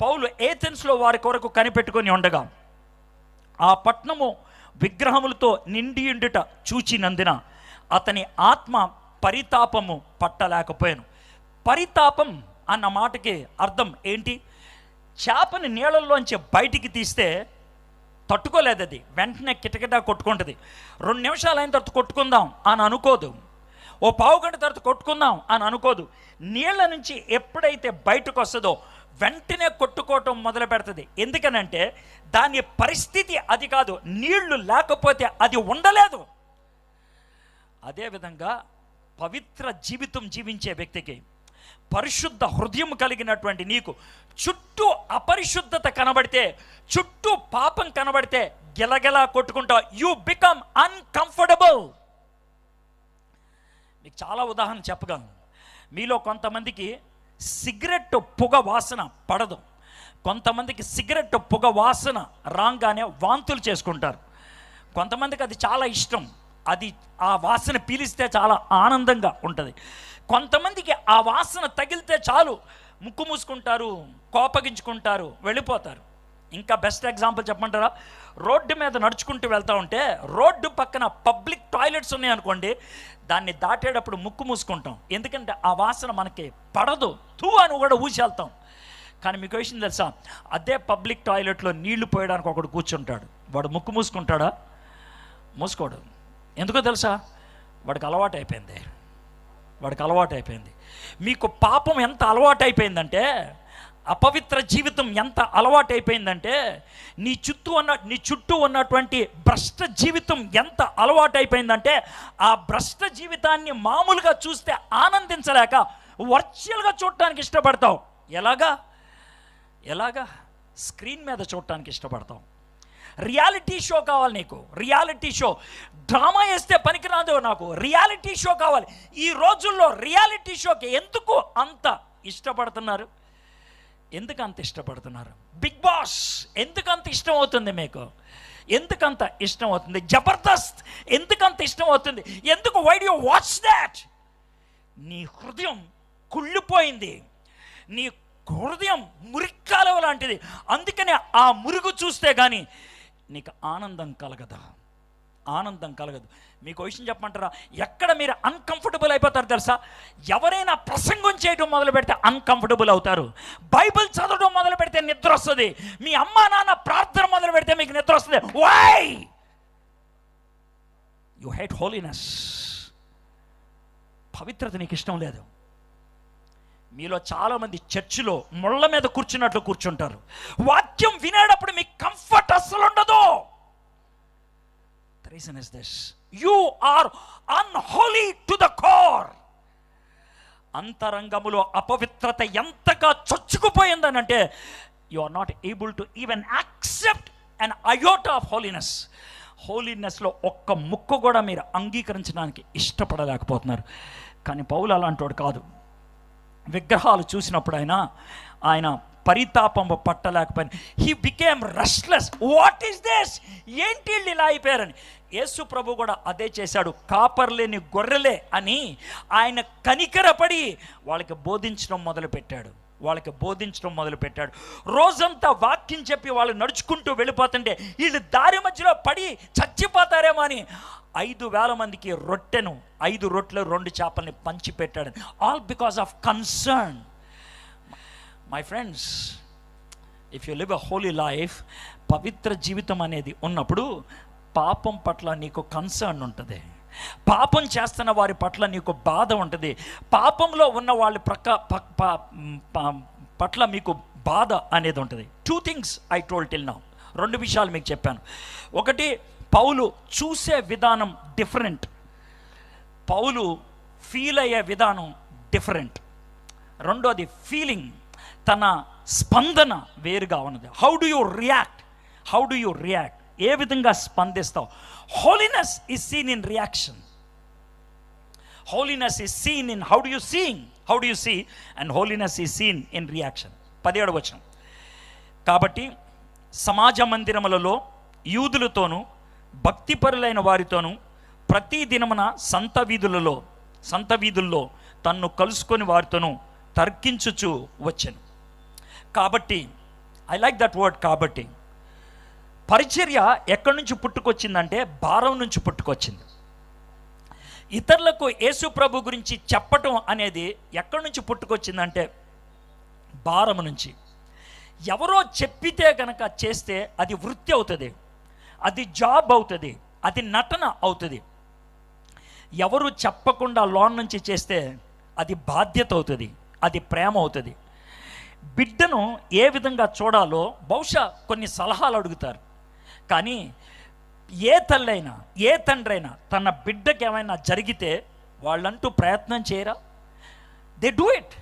పౌలు ఏథెన్స్లో వారి కొరకు కనిపెట్టుకొని ఉండగా ఆ పట్నము విగ్రహములతో నిండి ఉండుట చూచినందున అతని ఆత్మ పరితాపము పట్టలేకపోయాను. పరితాపం అన్న మాటకి అర్థం ఏంటి? చేపని నీళ్ళల్లోంచి బయటికి తీస్తే తట్టుకోలేదు అది. వెంటనే కిటకిటా కొట్టుకుంటుంది. రెండు నిమిషాలు అయిన తర్వాత కొట్టుకుందాం అని అనుకోదు. ఓ పావు గంట తర్వాత కొట్టుకుందాం అని అనుకోదు. నీళ్ళ నుంచి ఎప్పుడైతే బయటకు వస్తుందో వెంటనే కొట్టుకోవటం మొదలు పెడుతుంది. ఎందుకనంటే దాని పరిస్థితి అది కాదు. నీళ్ళు లేకపోతే అది ఉండలేదు. అదేవిధంగా పవిత్ర జీవితం జీవించే వ్యక్తికి పరిశుద్ధ హృదయం కలిగినటువంటి నీకు చుట్టూ అపరిశుద్ధత కనబడితే చుట్టూ పాపం కనబడితే గెలగెలా కొట్టుకుంటావు. యు బికమ్ అన్కంఫర్టబుల్ మీకు చాలా ఉదాహరణ చెప్పగలను. మీలో కొంతమందికి సిగరెట్ పొగ వాసన పడదు. కొంతమందికి సిగరెట్ పొగ వాసన రాగానే వాంతులు చేసుకుంటారు. కొంతమందికి అది చాలా ఇష్టం. అది ఆ వాసన పీలిస్తే చాలా ఆనందంగా ఉంటుంది. కొంతమందికి ఆ వాసన తగిలితే చాలు ముక్కు మూసుకుంటారు కోపగించుకుంటారు వెళ్ళిపోతారు. ఇంకా బెస్ట్ ఎగ్జాంపుల్ చెప్పమంటారా? రోడ్డు మీద నడుచుకుంటూ వెళ్తా ఉంటే రోడ్డు పక్కన పబ్లిక్ టాయిలెట్స్ ఉన్నాయనుకోండి దాన్ని దాటేటప్పుడు ముక్కు మూసుకుంటాం. ఎందుకంటే ఆ వాసన మనకి పడదు. తూ అని కూడా ఊసి వెళ్తాం కానీ మీకు విషయం తెలుసా? అదే పబ్లిక్ టాయిలెట్లో నీళ్ళు పోయడానికి ఒకడు కూర్చుంటాడు. వాడు ముక్కు మూసుకుంటాడా? మూసుకోడు. ఎందుకో తెలుసా? వాడికి అలవాటు అయిపోయింది. వాడికి అలవాటు అయిపోయింది. మీకు పాపం ఎంత అలవాటు అయిపోయిందంటే అపవిత్ర జీవితం ఎంత అలవాటు అయిపోయిందంటే నీ చుట్టూ ఉన్న నీ చుట్టూ ఉన్నటువంటి భ్రష్ట జీవితం ఎంత అలవాటు అయిపోయిందంటే ఆ భ్రష్ట జీవితాన్ని మామూలుగా చూస్తే ఆనందించలేక వర్చువల్గా చూడటానికి ఇష్టపడతావు. ఎలాగా? ఎలాగా? స్క్రీన్ మీద చూడటానికి ఇష్టపడతాం రియాలిటీ షో కావాలి నీకు. Reality show. డ్రామా వేస్తే పనికిరాదు నాకు. రియాలిటీ షో కావాలి. ఈ రోజుల్లో రియాలిటీ షోకి ఎందుకు అంత ఇష్టపడుతున్నారు? ఎందుకు అంత ఇష్టపడుతున్నారు? బిగ్ బాస్ ఎందుకు అంత ఇష్టం అవుతుంది మీకు? ఎందుకంత ఇష్టం అవుతుంది జబర్దస్త్ ఎందుకంత ఇష్టం అవుతుంది ఎందుకు వై యూ వాచ్ దాట్ నీ హృదయం కుళ్ళిపోయింది. నీ హృదయం మురిక్కాలవ లాంటిది. అందుకనే ఆ మురుగు చూస్తే కానీ నీకు ఆనందం కలగదా? ఆనందం కలగదు. మీకు విషయం చెప్పమంటారా? ఎక్కడ మీరు అన్కంఫర్టబుల్ అయిపోతారు తెలుసా? ఎవరైనా ప్రసంగం చేయడం మొదలు పెడితే అన్కంఫర్టబుల్ అవుతారు. బైబిల్ చదవడం మొదలు పెడితే నిద్ర వస్తుంది. మీ అమ్మా నాన్న ప్రార్థన మొదలు పెడితే మీకు నిద్ర వస్తుంది. వై యు హేట్ హోలీనెస్ పవిత్రత నీకు ఇష్టం లేదు. మీలో చాలామంది చర్చిలో ముళ్ళ మీద కూర్చున్నట్లు కూర్చుంటారు. వాక్యం వినేటప్పుడు మీకు కంఫర్ట్ అస్సలు ఉండదు. The reason is this. You are unholy to the core. అంతరంగములో అపవిత్రత ఎంతగా చొచ్చుకుపోయిందనంటే you are not able to even accept and iota of holiness హోలీనెస్లో ఒక్క ముక్క కూడా మీరు అంగీకరించడానికి ఇష్టపడలేకపోతున్నారు. కానీ పౌలు అలాంటోడు కాదు. విగ్రహాలు చూసినప్పుడు ఆయన ఆయన పరితాపం పట్టలేకపోయిన he became restless what is this ఏంటి వీళ్ళు ఇలా అయిపోయారని? యేసు ప్రభు కూడా అదే చేశాడు. కాపర్లేని గొర్రెలే అని ఆయన కనికరపడి వాళ్ళకి బోధించడం మొదలుపెట్టాడు. వాళ్ళకి బోధించడం మొదలుపెట్టాడు. రోజంతా వాక్యం చెప్పి వాళ్ళు నడుచుకుంటూ వెళ్ళిపోతుంటే వీళ్ళు దారి మధ్యలో పడి చచ్చిపోతారేమో అని ఐదు వేల మందికి రొట్టెను ఐదు రొట్టెలు రెండు చేపల్ని పంచిపెట్టాడు. All because of concern my friends if you live a holy life పవిత్ర జీవితం అనేది ఉన్నప్పుడు పాపం పట్ల నీకు కన్సర్న్ ఉంటుంది. పాపం చేస్తున్న వారి పట్ల నీకు బాధ ఉంటుంది. పాపంలో ఉన్న వాళ్ళ ప్రక్క పట్ల మీకు బాధ అనేది ఉంటుంది. Two things I told till now రెండు విషయాలు మీకు చెప్పాను. ఒకటి పౌలు చూసే విధానం డిఫరెంట్ పౌలు ఫీల్ అయ్యే విధానం డిఫరెంట్ రెండోది ఫీలింగ్ తన స్పందన వేరుగా ఉన్నది. How do you react how do you react ఏ విధంగా స్పందిస్తావు? Holiness is seen in reaction holiness is seen in how do you seeing how do you see and holiness is seen in reaction పదిహేడు వచనం. కాబట్టి సమాజ మందిరములలో యూదులతోనూ భక్తిపరులైన వారితోనూ ప్రతి దినమున సంత వీధులలో సంత వీధుల్లో తన్ను కలుసుకొని వారితోనూ తర్కించుచు వచ్చాను. కాబట్టి ఐ లైక్ దట్ వర్డ్ కాబట్టి. పరిచర్య ఎక్కడి నుంచి పుట్టుకొచ్చిందంటే భారం నుంచి పుట్టుకొచ్చింది. ఇతరులకు యేసు ప్రభు గురించి చెప్పటం అనేది ఎక్కడి నుంచి పుట్టుకొచ్చిందంటే భారం నుంచి. ఎవరో చెప్పితే కనుక చేస్తే అది వృత్తి అవుతుంది. అది జాబ్ అవుతుంది అది నటన అవుతుంది. ఎవరు చెప్పకుండా లోన్ నుంచి చేస్తే అది బాధ్యత అవుతుంది అది ప్రేమ అవుతుంది. బిడ్డను ఏ విధంగా చూడాలో బహుశా కొన్ని సలహాలు అడుగుతారు. కానీ ఏ తల్లైనా ఏ తండ్రి అయినా తన బిడ్డకి ఏమైనా జరిగితే వాళ్ళంటూ ప్రయత్నం చేయరా? దే డూ ఇట్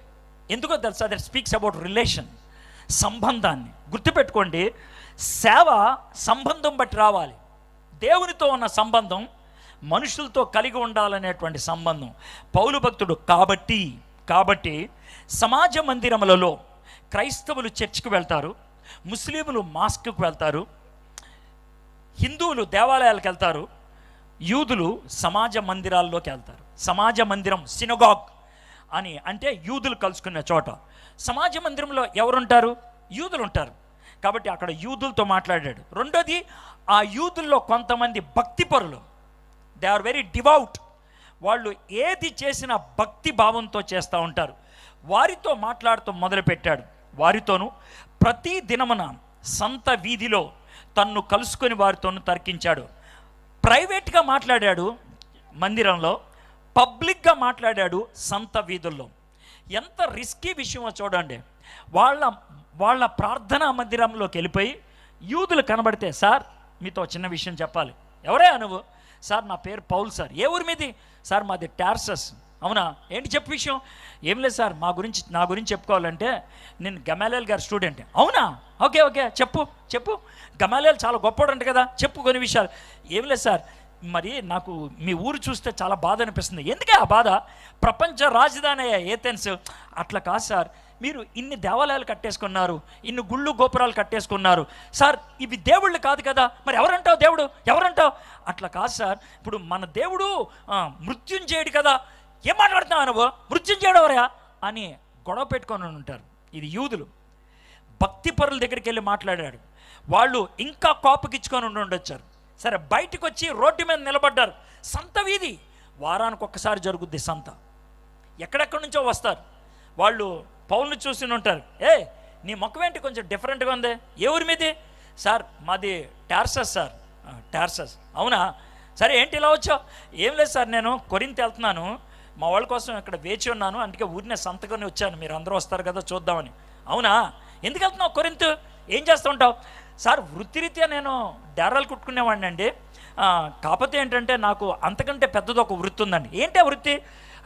ఎందుకో తెలుసా? దట్ స్పీక్స్ అబౌట్ రిలేషన్ సంబంధాన్ని. గుర్తుపెట్టుకోండి సేవ సంబంధం బట్టి రావాలి. దేవునితో ఉన్న సంబంధం మనుషులతో కలిగి ఉండాలనేటువంటి సంబంధం పౌలు భక్తుడు. కాబట్టి కాబట్టి సమాజ మందిరములలో క్రైస్తవులు చర్చికి వెళ్తారు ముస్లింలు మాస్క్కి వెళ్తారు హిందువులు దేవాలయాలకు వెళ్తారు యూదులు సమాజ మందిరాల్లోకి వెళ్తారు. సమాజ మందిరం సినగాగ్ అని అంటే యూదులు కలుసుకునే చోట. సమాజ మందిరంలో ఎవరుంటారు? యూదులు ఉంటారు కాబట్టి అక్కడ యూదులతో మాట్లాడాడు. రెండోది ఆ యూదుల్లో కొంతమంది భక్తిపరులు. దే ఆర్ వెరీ డివౌట్ వాళ్ళు ఏది చేసినా భక్తి భావంతో చేస్తూ ఉంటారు. వారితో మాట్లాడుతూ మొదలుపెట్టాడు. వారితోనూ ప్రతి దినమున సంత వీధిలో తన్ను కలుసుకొని వారితోనూ తర్కించాడు. ప్రైవేట్గా మాట్లాడాడు మందిరంలో పబ్లిక్గా మాట్లాడాడు సంత వీధుల్లో. ఎంత రిస్కీ విషయమో చూడండి. వాళ్ళ వాళ్ళ ప్రార్థనా మందిరంలోకి వెళ్ళిపోయి యూదులు కనబడితే సార్ మీతో చిన్న విషయం చెప్పాలి. ఎవరే నువ్వు? సార్ నా పేరు పౌల్ సార్. ఏ ఊరి మీది? సార్ మాది టార్సస్. అవునా? ఏంటి చెప్పు విషయం? ఏం లేదు సార్. మా గురించి నా గురించి చెప్పుకోవాలంటే నేను గమాలేల్ గారి స్టూడెంట్. అవునా? Okay okay. చెప్పు చెప్పు. గమాలేల్ చాలా గొప్పడంట కదా. చెప్పు కొన్ని విషయాలు. ఏం లేదు సార్. మరి నాకు మీ ఊరు చూస్తే చాలా బాధ అనిపిస్తుంది. ఎందుకే ఆ బాధ? ప్రపంచ రాజధాని అయ్యా ఏథెన్స్. అట్లా కాదు సార్. మీరు ఇన్ని దేవాలయాలు కట్టేసుకున్నారు ఇన్ని గుళ్ళు గోపురాలు కట్టేసుకున్నారు. సార్ ఇవి దేవుళ్ళు కాదు కదా మరి ఎవరంటావు దేవుడు? ఎవరంటావు? అట్లా కాదు సార్ ఇప్పుడు మన దేవుడు మృత్యుం మృత్యుంజయుడు కదా ఏం మాట్లాడుతున్నావు నువ్వు? మృత్యుంజయుడు ఎవరయా అని గొడవ పెట్టుకొని ఉంటారు. ఇది యూదులు. భక్తి పరుల దగ్గరికి వెళ్ళి మాట్లాడాడు వాళ్ళు ఇంకా కోపగిచ్చుకొని ఉండి ఉండొచ్చారు. సరే బయటకు వచ్చి రోడ్డు మీద నిలబడ్డారు. సంత వీధి. వారానికి ఒక్కసారి జరుగుద్ది సంత. ఎక్కడెక్కడి నుంచో వస్తారు. వాళ్ళు పౌల్ని చూసి ఉంటారు ఏ నీ ముఖం ఏంటి కొంచెం డిఫరెంట్గా ఉంది? ఏ ఊరి మీది? సార్ మాది టార్సస్ సార్. టార్సస్. అవునా? సరే ఏంటి ఇలా వచ్చావు? ఏం లేదు సార్ నేను కొరింత వెళ్తున్నాను. మా వాళ్ళ కోసం ఇక్కడ వేచి ఉన్నాను. అందుకే ఊరినే సంతకొని వచ్చాను. మీరు అందరూ వస్తారు కదా చూద్దామని. అవునా? ఎందుకు వెళ్తున్నావు కొరింత? ఏం చేస్తూ ఉంటావు? సార్ వృత్తిరీత్యా నేను డేరాలు కుట్టుకునేవాడిని అండి. కాకపోతే ఏంటంటే నాకు అంతకంటే పెద్దది ఒక వృత్తి ఉందండి. ఏంటి ఆ వృత్తి?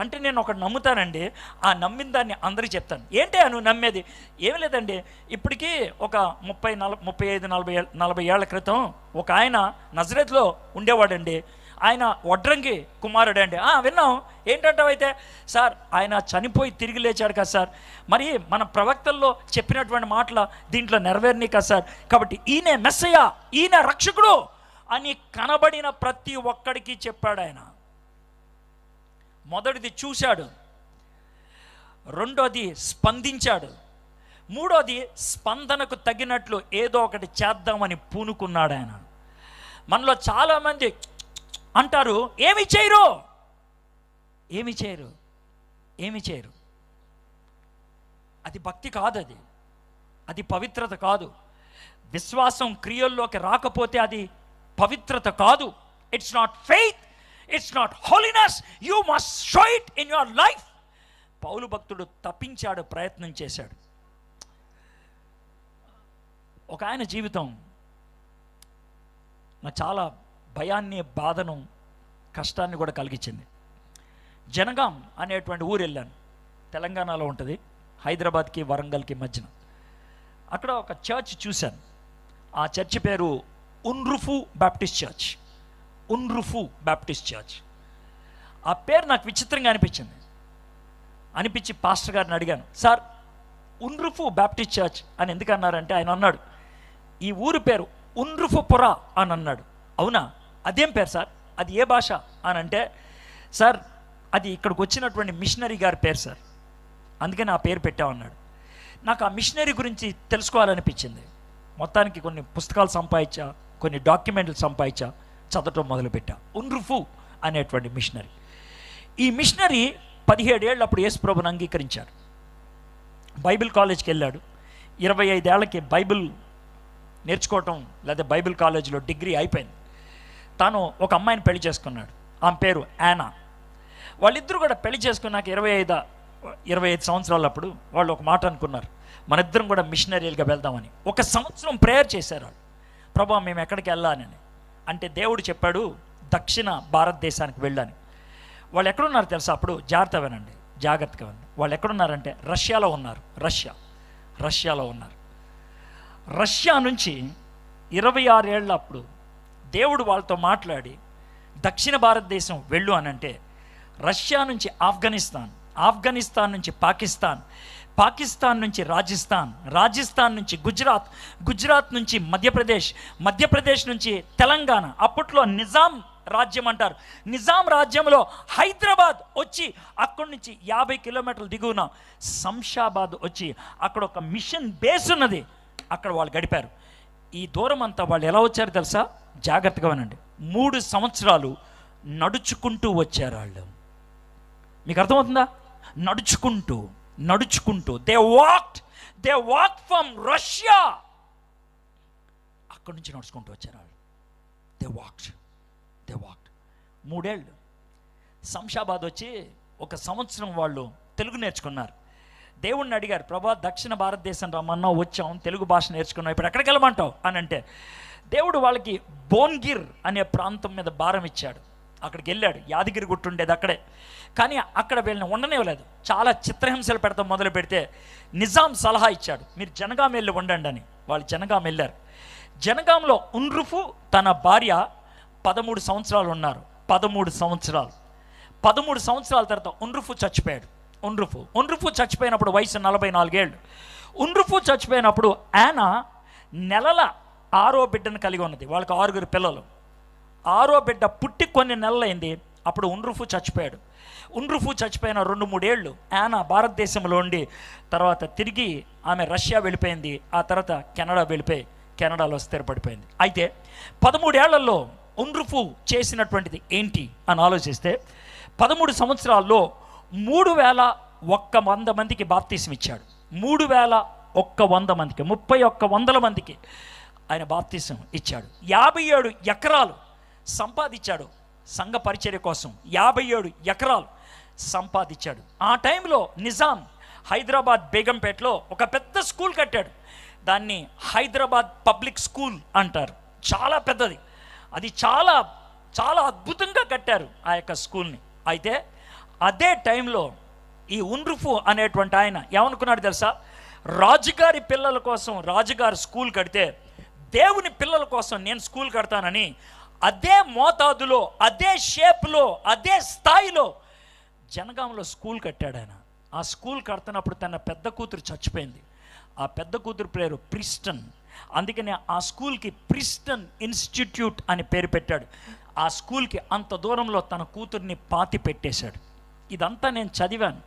అంటే నేను ఒకటి నమ్ముతానండి ఆ నమ్మిన దాన్ని అందరికీ చెప్తాను. ఏంటి అను నమ్మేది? ఏం లేదండి. ఇప్పటికీ ఒక ముప్పై నల ముప్పై ఐదు నలభై నలభై ఏళ్ళ క్రితం ఒక ఆయన నజరేత్లో ఉండేవాడండి. ఆయన వడ్రంగి కుమారుడు అండి "ఆ, విన్నాం? ఏంటంటావు అయితే సార్ ఆయన చనిపోయి తిరిగి లేచాడు కదా సార్. మరి మన ప్రవక్తల్లో చెప్పినటువంటి మాటల దీంట్లో నెరవేరినాయి కదా సార్. కాబట్టి ఈయన మెస్సయ్య ఈయన రక్షకుడు అని కనబడిన ప్రతి ఒక్కడికి చెప్పాడు ఆయన. మొదటిది చూశాడు. రెండోది స్పందించాడు. మూడోది స్పందనకు తగినట్లు ఏదో ఒకటి చేద్దామని పూనుకున్నాడు ఆయన. మనలో చాలామంది అంటారు ఏమి చేయరు. ఏమి చేయరు. ఏమి చేయరు. అది భక్తి కాదు అది. అది పవిత్రత కాదు. విశ్వాసం క్రియల్లోకి రాకపోతే అది పవిత్రత కాదు. It's not faith it's not holiness you must show it in your life పౌలు భక్తుడు తప్పించాడు ప్రయత్నం చేశాడు. ఒక ఆయన జీవితం నాకు చాలా భయాన్ని బాధను కష్టాన్ని కూడా కలిగించింది. జనగాం అనేటువంటి ఊరు వెళ్ళాను. తెలంగాణలో ఉంటుంది. హైదరాబాద్కి వరంగల్కి మధ్యన. అక్కడ ఒక చర్చ్ చూశాను. ఆ చర్చ్ పేరు ఉన్రుఫు బ్యాప్టిస్ట్ చర్చ్. ఉన్రుఫు బ్యాప్టిస్ట్ చర్చ్ ఆ పేరు నాకు విచిత్రంగా అనిపించింది. అనిపించి పాస్టర్ గారిని అడిగాను సార్ ఉన్రుఫు బ్యాప్టిస్ట్ చర్చ్ అని ఎందుకు అన్నారంటే ఆయన అన్నాడు ఈ ఊరు పేరు ఉన్రుఫుపుర అని అన్నాడు. అవునా? అదేం పేరు సార్? అది ఏ భాష? అని అంటే సార్ అది ఇక్కడికి వచ్చినటువంటి మిషనరీ గారి పేరు సార్. అందుకని ఆ పేరు పెట్టామన్నాడు. నాకు ఆ మిషనరీ గురించి తెలుసుకోవాలనిపించింది. మొత్తానికి కొన్ని పుస్తకాలు సంపాదించా కొన్ని డాక్యుమెంట్లు సంపాదించా. చదవటం మొదలుపెట్టా. ఉన్రుఫు అనేటువంటి మిషనరీ. ఈ మిషనరీ పదిహేడేళ్ళు అప్పుడు యేసుప్రభుని అంగీకరించాడు. బైబిల్ కాలేజ్కి వెళ్ళాడు. ఇరవై ఐదేళ్ళకి బైబిల్ నేర్చుకోవటం లేదా బైబిల్ కాలేజీలో డిగ్రీ అయిపోయింది. తాను ఒక అమ్మాయిని పెళ్ళి చేసుకున్నాడు. ఆమె పేరు యానా. వాళ్ళిద్దరూ కూడా పెళ్ళి చేసుకున్నాక ఇరవై ఐదు ఇరవై ఐదు సంవత్సరాలప్పుడు వాళ్ళు ఒక మాట అనుకున్నారు. మనిద్దరం కూడా మిషనరీలుగా వెళ్దామని. ఒక సంవత్సరం ప్రేయర్ చేశారు వాళ్ళు. ప్రభా మేము ఎక్కడికి వెళ్ళాలని? అంటే దేవుడు చెప్పాడు దక్షిణ భారతదేశానికి వెళ్ళాను వాళ్ళు ఎక్కడున్నారు తెలుసా? అప్పుడు జాగ్రత్త వినండి జాగ్రత్తగా వినండి. వాళ్ళు ఎక్కడున్నారంటే రష్యాలో ఉన్నారు రష్యా రష్యాలో ఉన్నారు. రష్యా నుంచి ఇరవై ఆరేళ్ళ అప్పుడు దేవుడు వాళ్ళతో మాట్లాడి దక్షిణ భారతదేశం వెళ్ళు అని అంటే రష్యా నుంచి ఆఫ్ఘనిస్తాన్ ఆఫ్ఘనిస్తాన్ నుంచి పాకిస్తాన్ పాకిస్తాన్ నుంచి రాజస్థాన్ రాజస్థాన్ నుంచి గుజరాత్ గుజరాత్ నుంచి మధ్యప్రదేశ్ మధ్యప్రదేశ్ నుంచి తెలంగాణ. అప్పట్లో నిజాం రాజ్యం అంటారు. నిజాం రాజ్యంలో హైదరాబాద్ వచ్చి అక్కడి నుంచి యాభై కిలోమీటర్ల దిగువన శంషాబాద్ వచ్చి అక్కడ ఒక మిషన్ బేస్ ఉన్నది. అక్కడ వాళ్ళు గడిపారు. ఈ దూరం అంతా వాళ్ళు ఎలా వచ్చారు తెలుసా? జాగ్రత్తగా వినండి. మూడు సంవత్సరాలు నడుచుకుంటూ వచ్చారు వాళ్ళు. మీకు అర్థమవుతుందా? నడుచుకుంటూ. నడుచుకుంటూ. They walked they walk from Russia అక్కడి నుంచి నడుచుకుంటూ వచ్చారు వాళ్ళు. దే వాక్డ్ దే వాక్డ్ మూడేళ్ళు. శంషాబాద్ వచ్చి ఒక సంవత్సరం వాళ్ళు తెలుగు నేర్చుకున్నారు. దేవుణ్ణి అడిగారు ప్రభా దక్షిణ భారతదేశం రమ్మన్నా వచ్చాం తెలుగు భాష నేర్చుకున్నాం ఇప్పుడు ఎక్కడికి వెళ్ళమంటావు? అని అంటే దేవుడు వాళ్ళకి బోన్గిర్ అనే ప్రాంతం మీద భారం ఇచ్చాడు. అక్కడికి వెళ్ళాడు యాదగిరి గుట్టు ఉండేది అక్కడే. కానీ అక్కడ వీళ్ళని ఉండనివ్వలేదు. చాలా చిత్రహింసలు పెడతాం మొదలు పెడితే నిజాం సలహా ఇచ్చాడు. మీరు జనగాం వెళ్ళి ఉండండి అని. వాళ్ళు జనగాం వెళ్ళారు. జనగాంలో ఉన్రుఫు తన భార్య పదమూడు సంవత్సరాలు ఉన్నారు. పదమూడు సంవత్సరాలు. పదమూడు సంవత్సరాల తర్వాత ఉన్రుఫు చచ్చిపోయాడు. ఉన్రుఫు. ఉన్రుఫు చచ్చిపోయినప్పుడు వయసు నలభై నాలుగేళ్ళు. ఉన్రుఫు చచ్చిపోయినప్పుడు ఆయన నెలల ఆరో బిడ్డను కలిగి ఉన్నది. వాళ్ళకి ఆరుగురు పిల్లలు. ఆరో బిడ్డ పుట్టి కొన్ని నెలలైంది. అప్పుడు ఉండ్రుఫు చచ్చిపోయాడు. ఉండ్రుఫు చచ్చిపోయిన రెండు మూడేళ్ళు ఆయన భారతదేశంలో ఉండి తర్వాత తిరిగి ఆమె రష్యా వెళ్ళిపోయింది. ఆ తర్వాత కెనడా వెళ్ళిపోయి కెనడాలో స్థిరపడిపోయింది. అయితే పదమూడేళ్ళలో ఉండ్రుఫు చేసినటువంటిది ఏంటి అని ఆలోచిస్తే పదమూడు సంవత్సరాల్లో మూడు వేల ఒక్క వంద మందికి బాప్తీసం ఇచ్చాడు. మూడు వేల ఒక్క వంద మందికి ముప్పై ఒక్క వందల మందికి ఆయన బాప్తీసం ఇచ్చాడు. యాభై ఏడు ఎకరాలు సంపాదించాడు సంఘ పరిచర్య కోసం. యాభై ఏడు ఎకరాలు సంపాదించాడు. ఆ టైంలో నిజాం హైదరాబాద్ బేగంపేటలో ఒక పెద్ద స్కూల్ కట్టాడు. దాన్ని హైదరాబాద్ పబ్లిక్ స్కూల్ అంటారు. చాలా పెద్దది. అది చాలా చాలా అద్భుతంగా కట్టారు ఆ యొక్క స్కూల్ని. అయితే అదే టైంలో ఈ ఉన్రుఫు అనేటువంటి ఆయన ఏమనుకున్నాడు తెలుసా? రాజుగారి పిల్లల కోసం రాజుగారు స్కూల్ కడితే దేవుని పిల్లల కోసం నేను స్కూల్ కడతానని అదే మోతాదులో అదే షేప్లో అదే స్థాయిలో జనగాంలో స్కూల్ కట్టాడు ఆయన. ఆ స్కూల్ కడుతున్నప్పుడు తన పెద్ద కూతురు చచ్చిపోయింది. ఆ పెద్ద కూతురు పేరు ప్రిస్టన్. అందుకనే ఆ స్కూల్కి ప్రిస్టన్ ఇన్స్టిట్యూట్ అని పేరు పెట్టాడు. ఆ స్కూల్కి అంత దూరంలో తన కూతుర్ని పాతి పెట్టేశాడు. ఇదంతా నేను చదివాను.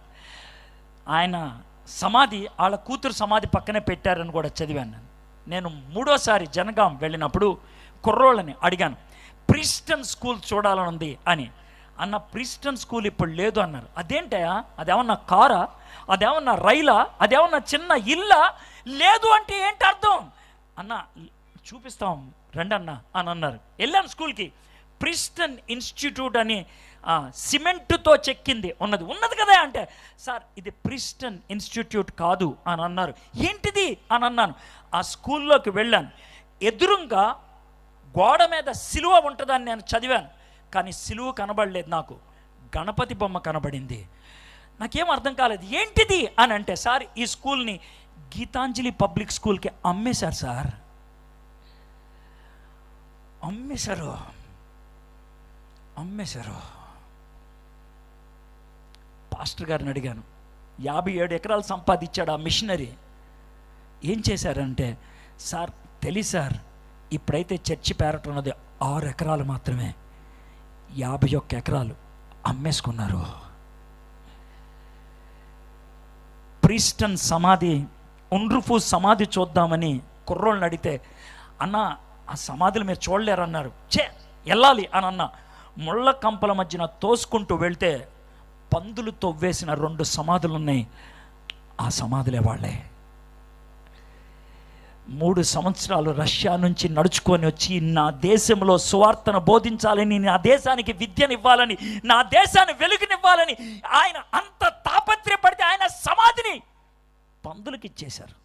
ఆయన సమాధి వాళ్ళ కూతురు సమాధి పక్కనే పెట్టారని కూడా చదివాను నేను. నేను మూడోసారి జనగాం వెళ్ళినప్పుడు కుర్రోళ్ళని అడిగాను. ప్రిస్టన్ స్కూల్ చూడాలని ఉంది అని. అన్న ప్రిస్టన్ స్కూల్ ఇప్పుడు లేదు అన్నారు. అదేంటయా అదేమన్నా కారా? అదేమన్నా రైలా? అదేమన్నా చిన్న ఇల్లా? లేదు అంటే ఏంటి అర్థం? అన్న చూపిస్తాం రండి అన్న అని అన్నారు. వెళ్ళాను స్కూల్కి. ప్రిస్టన్ ఇన్స్టిట్యూట్ అని సిమెంట్తో సిమెంటుతో చెక్కింది. ఉన్నది. ఉన్నది కదా అంటే సార్ ఇది ప్రిస్టన్ ఇన్స్టిట్యూట్ కాదు అని అన్నారు. ఏంటిది? అని అన్నాను. ఆ స్కూల్లోకి వెళ్ళాను. ఎదురుగా గోడ మీద సిలువ ఉంటుందని నేను చదివాను. కానీ సిలువ కనబడలేదు నాకు. గణపతి బొమ్మ కనబడింది. నాకేం అర్థం కాలేదు. ఏంటిది అని అంటే సార్ ఈ స్కూల్ని గీతాంజలి పబ్లిక్ స్కూల్కి అమ్మేశారు సార్. అమ్మేశారు. అమ్మేశారు. పాస్టర్ గారిని అడిగాను. యాభై ఏడు ఎకరాలు సంపాదించాడు ఆ మిషనరీ. ఏం చేశారంటే సార్ తెలియ సార్. ఇప్పుడైతే చర్చి పేరట ఉన్నది ఆరు ఎకరాలు మాత్రమే. యాభై ఒక్క ఎకరాలు అమ్మేసుకున్నారు. ప్రీస్టన్ సమాధి ఉండ్రుఫు సమాధి చూద్దామని కుర్రోళ్ళని అడిగితే అన్న ఆ సమాధులు మీరు చూడలేరన్నారు. చే వెళ్ళాలి అని అన్న. ముళ్ళ కంపల మధ్యన తోసుకుంటూ వెళ్తే పందులు తొవ్వేసిన రెండు సమాధులు ఉన్నాయి ఆ సమాధులే వాళ్ళే. మూడు సంవత్సరాలు రష్యా నుంచి నడుచుకొని వచ్చి నా దేశంలో సువార్తను బోధించాలని నా దేశానికి విద్యనివ్వాలని నా దేశాన్ని వెలుగునివ్వాలని ఆయన అంత తాపత్రయపడితే ఆయన సమాధిని పందులకు ఇచ్చేశారు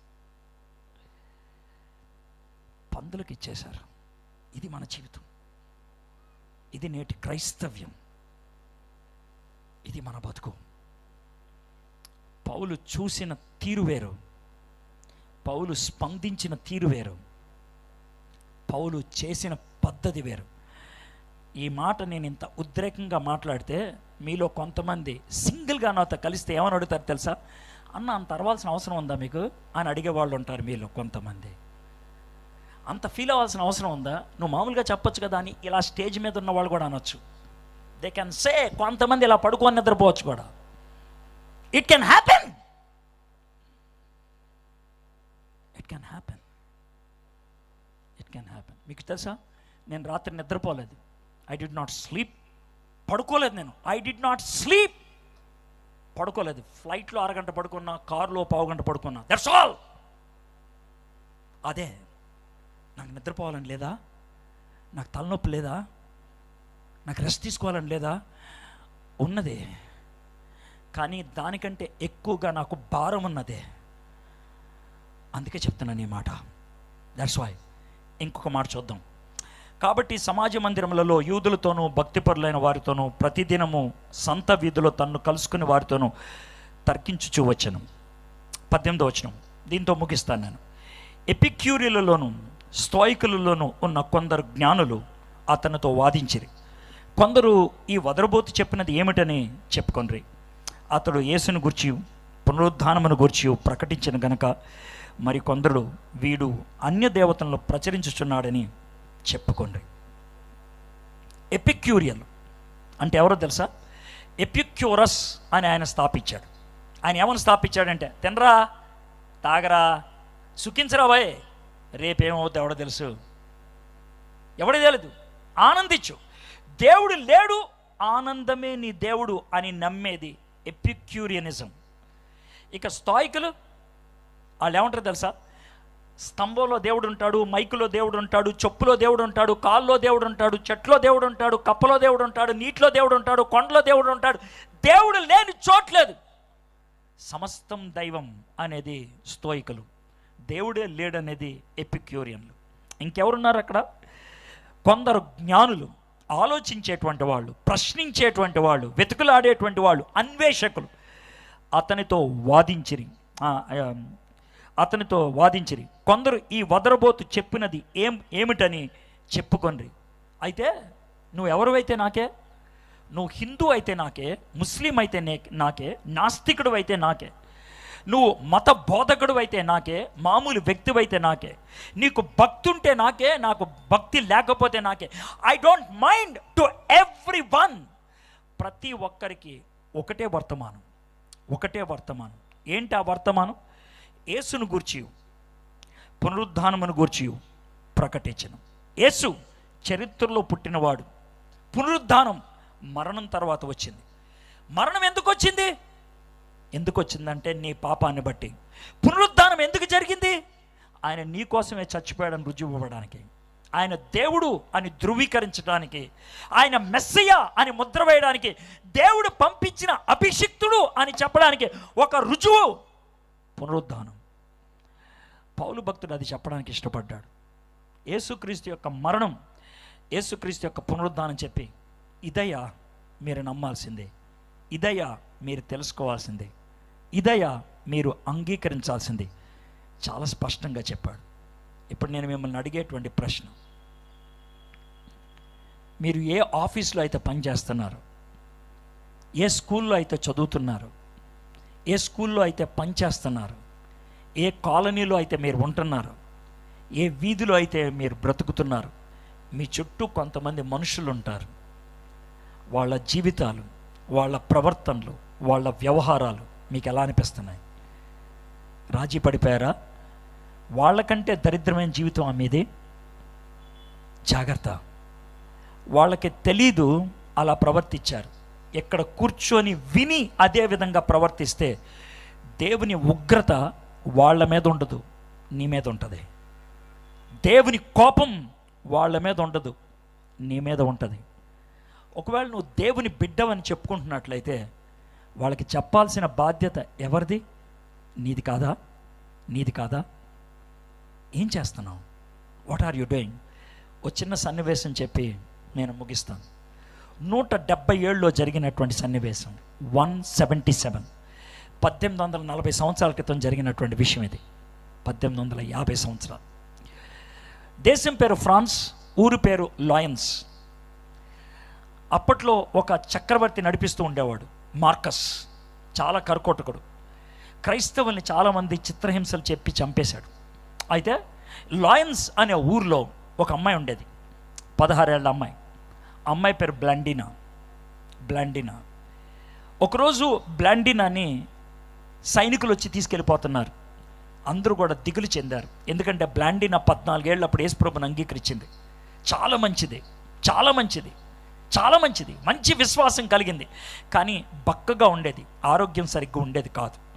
పందులకు ఇచ్చేశారు ఇది మన జీవితం. ఇది నేటి క్రైస్తవ్యం. ఇది మన బతుకు. పౌలు చూసిన తీరు వేరు. పౌలు స్పందించిన తీరు వేరు. పౌలు చేసిన పద్ధతి వేరు. ఈ మాట నేను ఇంత ఉద్రేకంగా మాట్లాడితే మీలో కొంతమంది సింగిల్గా నాతో కలిస్తే ఏమని అడుగుతారు తెలుసా? అన్న అంత అరవాల్సిన అవసరం ఉందా మీకు? అని అడిగే వాళ్ళు ఉంటారు మీలో కొంతమంది. అంత ఫీల్ అవ్వాల్సిన అవసరం ఉందా? నువ్వు మామూలుగా చెప్పొచ్చు కదా అని ఇలా స్టేజ్ మీద ఉన్న వాళ్ళు కూడా అనొచ్చు. దే కెన్ సే కొంతమంది ఇలా పడుకొని నిద్రపోవచ్చు కూడా. It can happen it can happen it can happen మీకు తెలుసా? నేను రాత్రి నిద్రపోలేదు. ఐ డిడ్ నాట్ స్లీప్ పడుకోలేదు నేను. ఐ డిడ్ నాట్ స్లీప్ పడుకోలేదు. ఫ్లైట్లో అరగంట పడుకున్నా కారులో పావు గంట పడుకున్నా. దట్స్ ఆల్ అదే. నాకు నిద్రపోవాలని లేదా? నాకు తలనొప్పి లేదా? నాకు రెస్ట్ తీసుకోవాలని లేదా? ఉన్నది. కానీ దానికంటే ఎక్కువగా నాకు భారం ఉన్నదే. అందుకే చెప్తున్నాను ఈ మాట. దట్స్ వై ఇంకొక మాట చూద్దాం. కాబట్టి సమాజ మందిరములలో యూదులతోనూ భక్తిపరులైన వారితోనూ ప్రతిదినము సంత వీధిలో తన్ను కలుసుకుని వారితోనూ తర్కించుచూ వచ్చను. పద్దెనిమిదో వచనం. దీంతో ముగిస్తాను నేను. ఎపిక్యూరిలలోను స్తోయికులలోనూ ఉన్న కొందరు జ్ఞానులు అతనితో వాదించిరి. కొందరు ఈ వదరబోతు చెప్పినది ఏమిటని చెప్పుకొనరి. అతడు యేసును గుర్చి పునరుద్ధానమును గుర్చి ప్రకటించిన గనక మరి కొందరు వీడు అన్య దేవతలను ప్రచురించుచున్నాడని చెప్పుకోండి. ఎపిక్యూరియల్ అంటే ఎవరో తెలుసా? ఎపిక్యూరస్ అని ఆయన స్థాపించాడు. ఆయన ఏమని స్థాపించాడంటే తినరా తాగరా సుఖించరా బాయ్ రేపేమవుతుంది ఎవడో తెలుసు. ఎవడో తెలియదు ఆనందించు. దేవుడు లేడు ఆనందమే నీ దేవుడు అని నమ్మేది ఎపిక్యూరియనిజం. ఇక స్థాయికులు వాళ్ళు ఏమంటారు తెలుసా? స్తంభంలో దేవుడు ఉంటాడు మైకులో దేవుడు ఉంటాడు చెప్పులో దేవుడు ఉంటాడు కాల్లో దేవుడు ఉంటాడు చెట్లో దేవుడు ఉంటాడు కప్పలో దేవుడు ఉంటాడు నీటిలో దేవుడు ఉంటాడు కొండలో దేవుడు ఉంటాడు. దేవుడు లేని చోట్లేదు సమస్తం దైవం అనేది స్తోయికలు. దేవుడే లేడనేది ఎపిక్యూరియన్లు. ఇంకెవరున్నారు అక్కడ? కొందరు జ్ఞానులు ఆలోచించేటువంటి వాళ్ళు ప్రశ్నించేటువంటి వాళ్ళు వెతుకులాడేటువంటి వాళ్ళు అన్వేషకులు. అతనితో వాదించిరి. అతనితో వాదించిరి. కొందరు ఈ వదరబోతు చెప్పినది ఏం ఏమిటని చెప్పుకొనరి. అయితే నువ్వు ఎవరివైతే నాకే? నువ్వు హిందూ అయితే నాకే ముస్లిం అయితే నే నాకే నాస్తికుడు అయితే నాకే నువ్వు మత బోధకుడు అయితే నాకే మామూలు వ్యక్తివైతే నాకే నీకు భక్తి ఉంటే నాకే నాకు భక్తి లేకపోతే నాకే I don't mind to everyone. ప్రతి ఒక్కరికి ఒకటే వర్తమానం ఒకటే వర్తమానం. ఏంటి ఆ వర్తమానం? యేసును గూర్చి పునరుద్ధానమును గూర్చి ప్రకటించను. యేసు చరిత్రలో పుట్టినవాడు. పునరుద్ధానం మరణం తర్వాత వచ్చింది. మరణం ఎందుకు వచ్చింది? ఎందుకు వచ్చిందంటే నీ పాపాన్ని బట్టి. పునరుద్ధానం ఎందుకు జరిగింది? ఆయన నీ కోసమే చచ్చిపోయాడని రుజువు ఇవ్వడానికి ఆయన దేవుడు అని ధృవీకరించడానికి. ఆయన మెస్సయ్య అని ముద్ర వేయడానికి. దేవుడు పంపించిన అభిషిక్తుడు అని చెప్పడానికి ఒక రుజువు పునరుద్ధానం. పౌలు భక్తుడు అది చెప్పడానికి ఇష్టపడ్డాడు. యేసుక్రీస్తు యొక్క మరణం యేసుక్రీస్తు యొక్క పునరుద్ధానం చెప్పి ఇదయ మీరు నమ్మాల్సిందే. ఇదయ మీరు తెలుసుకోవాల్సిందే. ఇదయ మీరు అంగీకరించాల్సిందే. చాలా స్పష్టంగా చెప్పాడు. ఇప్పుడు నేను మిమ్మల్ని అడిగేటువంటి ప్రశ్న. మీరు ఏ ఆఫీస్లో అయితే పనిచేస్తున్నారు ఏ స్కూల్లో అయితే చదువుతున్నారు? ఏ స్కూల్లో అయితే పనిచేస్తున్నారు ఏ కాలనీలో అయితే మీరు ఉంటున్నారు ఏ వీధిలో అయితే మీరు బ్రతుకుతున్నారు మీ చుట్టూ కొంతమంది మనుషులు ఉంటారు. వాళ్ళ జీవితాలు వాళ్ళ ప్రవర్తనలు వాళ్ళ వ్యవహారాలు మీకు ఎలా అనిపిస్తున్నాయి? రాజీ పడిపోయారా? వాళ్ళకంటే దరిద్రమైన జీవితం ఆమెది జాగ్రత్త. వాళ్ళకి తెలీదు అలా ప్రవర్తించారు. ఇక్కడ కూర్చొని విని అదే విధంగా ప్రవర్తిస్తే దేవుని ఉగ్రత వాళ్ళ మీద ఉండదు నీ మీద ఉంటుంది. దేవుని కోపం వాళ్ళ మీద ఉండదు నీ మీద ఉంటుంది. ఒకవేళ నువ్వు దేవుని బిడ్డవని చెప్పుకుంటున్నట్లయితే వాళ్ళకి చెప్పాల్సిన బాధ్యత ఎవరిది? నీది కాదా? నీది కాదా? ఏం చేస్తున్నావు? వాట్ ఆర్ యు డూయింగ్ ఓ చిన్న సన్నివేశం చెప్పి నేను ముగిస్తాను. నూట డెబ్బై ఏళ్ళలో జరిగినటువంటి సన్నివేశం వన్ సెవెంటీ సెవెన్. పద్దెనిమిది వందల నలభై సంవత్సరాల క్రితం జరిగినటువంటి విషయం ఇది. పద్దెనిమిది వందల యాభై సంవత్సరాలు. దేశం పేరు ఫ్రాన్స్ ఊరు పేరు లాయన్స్. అప్పట్లో ఒక చక్రవర్తి నడిపిస్తూ ఉండేవాడు మార్కస్ చాలా కరుకోటకుడు. క్రైస్తవుల్ని చాలామంది చిత్రహింసలు చెప్పి చంపేశాడు. అయితే లాయన్స్ అనే ఊర్లో ఒక అమ్మాయి ఉండేది పదహారేళ్ళ అమ్మాయి. అమ్మాయి పేరు బ్లాండినా. బ్లాండినా. ఒకరోజు బ్లాండినాని సైనికులు వచ్చి తీసుకెళ్ళిపోతున్నారు. అందరూ కూడా దిగులు చెందారు. ఎందుకంటే బ్లాండినా పద్నాలుగేళ్ళు అప్పుడు యేసుప్రభుని అంగీకరించింది. చాలా మంచిది. చాలా మంచిది. చాలా మంచిది. మంచి విశ్వాసం కలిగింది. కానీ బక్కగా ఉండేది. ఆరోగ్యం సరిగ్గా ఉండేది కాదు.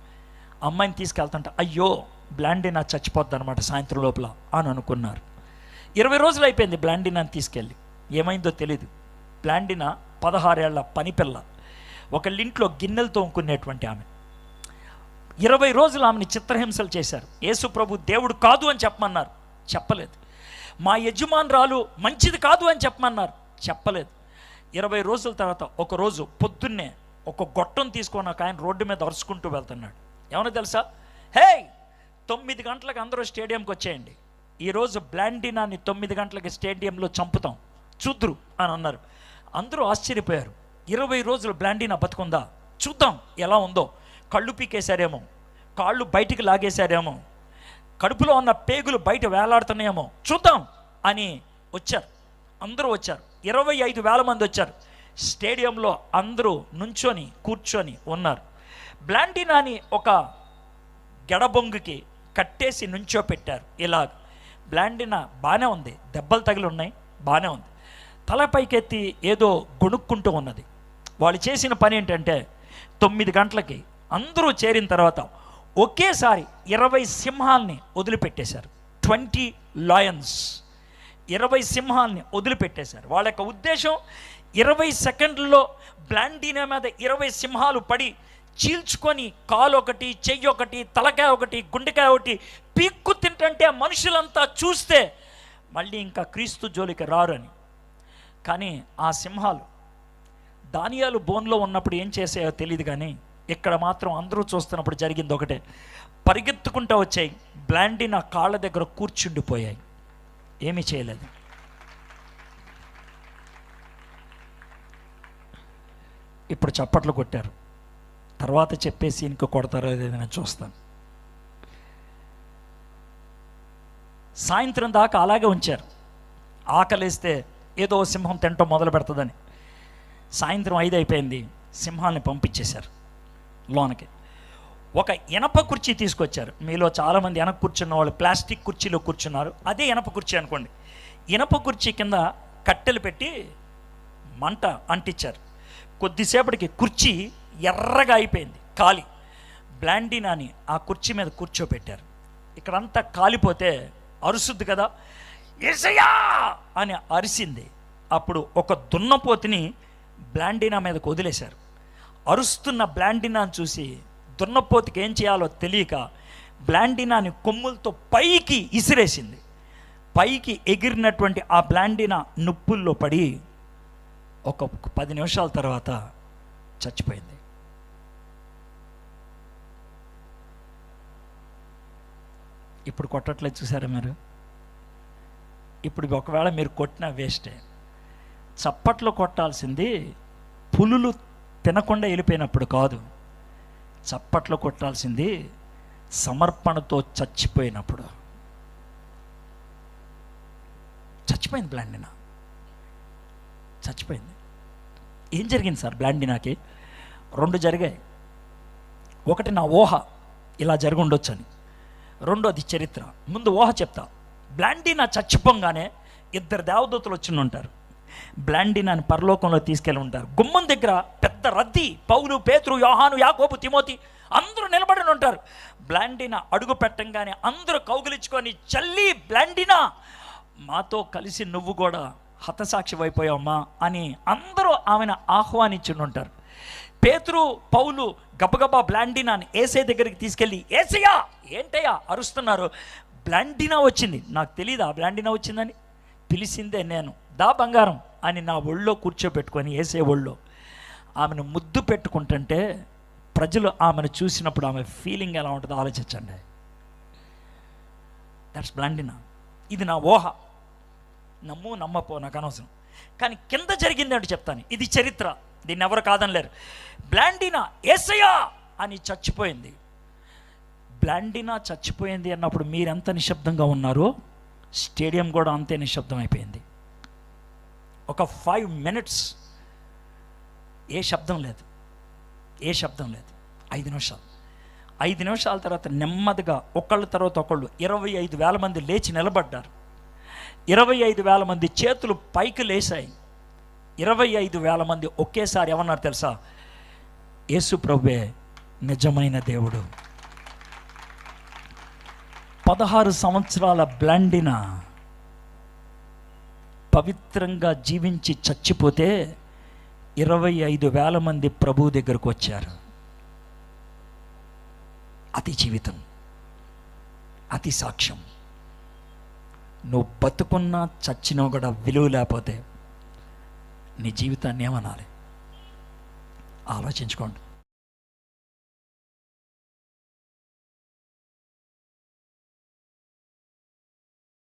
అమ్మాయిని తీసుకెళ్తుంటే అయ్యో బ్లాండినా చచ్చిపోద్ది అనమాట సాయంత్రం లోపల అని అనుకున్నారు. ఇరవై రోజులు అయిపోయింది బ్లాండినాని తీసుకెళ్ళి. ఏమైందో తెలీదు. బ్లాండినా పదహారేళ్ళ పనిపిల్ల. ఒకళ్ళింట్లో గిన్నెలు తోముకునేటువంటి ఆమె. ఇరవై రోజులు ఆమెని చిత్రహింసలు చేశారు. యేసు ప్రభు దేవుడు కాదు అని చెప్పమన్నారు. చెప్పలేదు. మా యజమానురాలు మంచిది కాదు అని చెప్పమన్నారు. చెప్పలేదు. ఇరవై రోజుల తర్వాత ఒక రోజు పొద్దున్నే ఒక గొట్టం తీసుకొని ఒక ఆయన రోడ్డు మీద అరుచుకుంటూ వెళ్తున్నాడు. ఏమన్నా తెలుసా? హే తొమ్మిది గంటలకు అందరూ స్టేడియంకి వచ్చేయండి. ఈరోజు బ్లాండినాని తొమ్మిది గంటలకి స్టేడియంలో చంపుతాం. చూద్దురు అని అన్నారు. అందరూ ఆశ్చర్యపోయారు. ఇరవై రోజులు బ్లాండినా బతుకుందా? చూద్దాం ఎలా ఉందో. కళ్ళు పీకేశారేమో కాళ్ళు బయటికి లాగేశారేమో కడుపులో ఉన్న పేగులు బయట వేలాడుతున్నాయేమో చూద్దాం అని వచ్చారు. అందరూ వచ్చారు. ఇరవై ఐదు వేల మంది వచ్చారు. స్టేడియంలో అందరూ నుంచొని కూర్చొని ఉన్నారు. బ్లాంటినాని ఒక గెడబొంగుకి కట్టేసి నుంచో పెట్టారు ఇలాగ. బ్లాండినా బాగానే ఉంది. దెబ్బలు తగిలి ఉన్నాయి బాగానే ఉంది. తల పైకెత్తి ఏదో గొణుక్కుంటూ ఉన్నది. వాళ్ళు చేసిన పని ఏంటంటే తొమ్మిది గంటలకి అందరూ చేరిన తర్వాత ఒకేసారి ఇరవై సింహాల్ని వదిలిపెట్టేశారు. Twenty lions. ఇరవై సింహాల్ని వదిలిపెట్టేశారు. వాళ్ళ యొక్క ఉద్దేశం ఇరవై సెకండ్లలో బ్లాండీనా మీద ఇరవై సింహాలు పడి చీల్చుకొని కాలు ఒకటి చెయ్యి ఒకటి తలకాయ ఒకటి గుండెకాయ ఒకటి పీక్కు తింటుంటే మనుషులంతా చూస్తే మళ్ళీ ఇంకా క్రీస్తు జోలికి రారు అని కానీ ఆ సింహాలు దానియాలు బోన్లో ఉన్నప్పుడు ఏం చేసాయో తెలియదు కానీ ఇక్కడ మాత్రం అందరూ చూస్తున్నప్పుడు జరిగింది ఒకటే. పరిగెత్తుకుంటూ వచ్చాయి. బ్లాండి నా కాళ్ళ దగ్గర కూర్చుండిపోయాయి. ఏమీ చేయలేదు. ఇప్పుడు చప్పట్లు కొట్టారు. తర్వాత చెప్పేసి ఇంక కొడతారో నేను చూస్తాను. సాయంత్రం దాకా అలాగే ఉంచారు. ఆకలిస్తే ఏదో సింహం తినటం మొదలు పెడుతుందని. సాయంత్రం ఐదు అయిపోయింది సింహాన్ని పంపించేశారు. లోనకి. ఒక ఇనప కుర్చీ తీసుకొచ్చారు. మీలో చాలామంది వెనక కూర్చున్న వాళ్ళు ప్లాస్టిక్ కుర్చీలో కూర్చున్నారు. అదే ఇనప కుర్చీ అనుకోండి. ఇనప కుర్చీ కింద కట్టెలు పెట్టి మంట అంటించారు. కొద్దిసేపటికి కుర్చీ ఎర్రగా అయిపోయింది కాలి బ్లాండినాని ఆ కుర్చీ మీద కూర్చోబెట్టారు. ఇక్కడంతా కాలిపోతే అరుసుద్ది కదా. ఎసయా అని అరిసింది. అప్పుడు ఒక దున్నపోతుని బ్లాండినా మీదకు వదిలేశారు. అరుస్తున్న బ్లాండినాని చూసి దున్నపోతుకి ఏం చేయాలో తెలియక బ్లాండినాని కొమ్ములతో పైకి ఇసిరేసింది. పైకి ఎగిరినటువంటి ఆ బ్లాండినా నొప్పుల్లో పడి ఒక పది నిమిషాల తర్వాత చచ్చిపోయింది. ఇప్పుడు కొట్టట్లేదు చూసారా మీరు? ఇప్పుడు ఒకవేళ మీరు కొట్టినా వేస్టే. చప్పట్లు కొట్టాల్సింది పులులు తినకుండా వెళ్ళిపోయినప్పుడు కాదు చప్పట్లు కొట్టాల్సింది సమర్పణతో చచ్చిపోయినప్పుడు. చచ్చిపోయింది బ్లాండినా. చచ్చిపోయింది. ఏం జరిగింది సార్ బ్లాండినాకి? రెండు జరిగాయి. ఒకటి నా ఊహ ఇలా జరిగి ఉండొచ్చని. రెండోది చరిత్ర. ముందు ఊహ చెప్తా. బ్లాండినా చచ్చిపోగానే ఇద్దరు దేవదూతలు వచ్చి ఉంటారు బ్లాండీనాని పరలోకంలో తీసుకెళ్ళి ఉంటారు. గుమ్మం దగ్గర పెద్ద రద్దీ పౌలు పేతురు యోహాను యాకోబు తిమోతి అందరూ నిలబడి ఉంటారు. బ్లాండినా అడుగు పెట్టంగానే అందరూ కౌగిలించుకొని చల్లి బ్లాండినా మాతో కలిసి నువ్వు కూడా హతసాక్షి అయిపోయావమ్మా అని అందరూ ఆమెను ఆహ్వానించుంటారు పేతురు పౌలు గబగబా బ్లాండినాని ఏసే దగ్గరికి తీసుకెళ్ళి ఏసయ్యా ఏంటయ్యా అరుస్తున్నారు? బ్లాండినా వచ్చింది. నాకు తెలియదు ఆ బ్లాండినా వచ్చిందని? పిలిచిందే నేను. దా బంగారం అని నా ఒళ్ళో కూర్చోబెట్టుకొని ఏసే ఒళ్ళో ఆమెను ముద్దు పెట్టుకుంటుంటే ప్రజలు ఆమెను చూసినప్పుడు ఆమె ఫీలింగ్ ఎలా ఉంటుందో ఆలోచించండి. దట్స్ బ్లాండినా ఇది నా ఊహ. నమ్ము నమ్మపో నాకు అనవసరం. కానీ కింద జరిగిందంటే చెప్తాను. ఇది చరిత్ర. దీన్ని ఎవరు కాదనలేరు. బ్లాండినా ఏసయా అని చచ్చిపోయింది. బ్లాండినా చచ్చిపోయింది అన్నప్పుడు మీరెంత నిశ్శబ్దంగా ఉన్నారో స్టేడియం కూడా అంతే నిశ్శబ్దం అయిపోయింది ఒక ఫైవ్ మినిట్స్ ఏ శబ్దం లేదు. ఏ శబ్దం లేదు. ఐదు నిమిషాలు. ఐదు నిమిషాల తర్వాత నెమ్మదిగా ఒకళ్ళ తర్వాత ఒకళ్ళు ఇరవై ఐదు వేల మంది లేచి నిలబడ్డారు. ఇరవై ఐదు వేల మంది చేతులు పైకి లేచాయి ఇరవై ఐదు వేల మంది ఒకేసారి ఏమన్నారు తెలుసా? యేసు ప్రభువే నిజమైన దేవుడు. పదహారు సంవత్సరాల బ్లాండిన పవిత్రంగా జీవించి చచ్చిపోతే ఇరవై ఐదు వేల మంది ప్రభు దగ్గరకు వచ్చారు. అతి జీవితం అతి సాక్ష్యం. నువ్వు బతుకున్నా చచ్చినా కూడా విలువ లేకపోతే నీ జీవితాన్ని ఏమనాలి? ఆలోచించుకోండి.